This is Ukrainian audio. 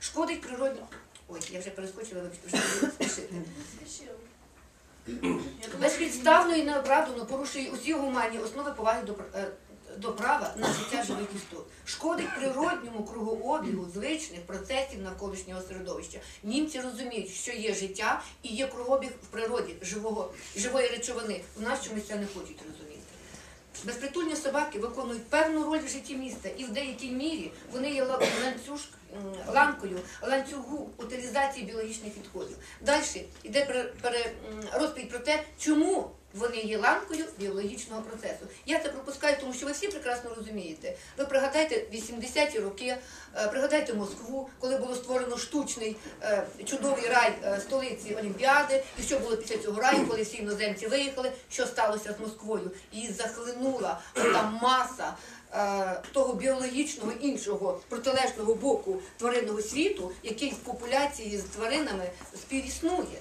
шкодить природньо. Ой, я вже перескочила, вибачте, вже не спішити. Безпідставно і неоправдано порушує усі гуманні основи поваги до, е, до права на життя живих істот. Шкодить природньому кругообігу звичних процесів навколишнього середовища. Німці розуміють, що є життя і є кругообіг в природі живого, живої речовини. У нас чомусь це не хочуть розуміти. Безпритульні собаки виконують певну роль в житті міста, і в деякій мірі вони є ла- ланцюж, ланкою ланцюгу утилізації біологічних відходів. Далі йде розповідь про те, чому вони є ланкою біологічного процесу. Я це пропускаю, тому що ви всі прекрасно розумієте. Ви пригадайте 80-ті роки, е, пригадайте Москву, коли було створено штучний е, чудовий рай е, столиці Олімпіади, і що було після цього раю, коли всі іноземці виїхали, що сталося з Москвою? Її захлинула та маса. Того біологічного іншого протилежного боку тваринного світу, який в популяції з тваринами співіснує.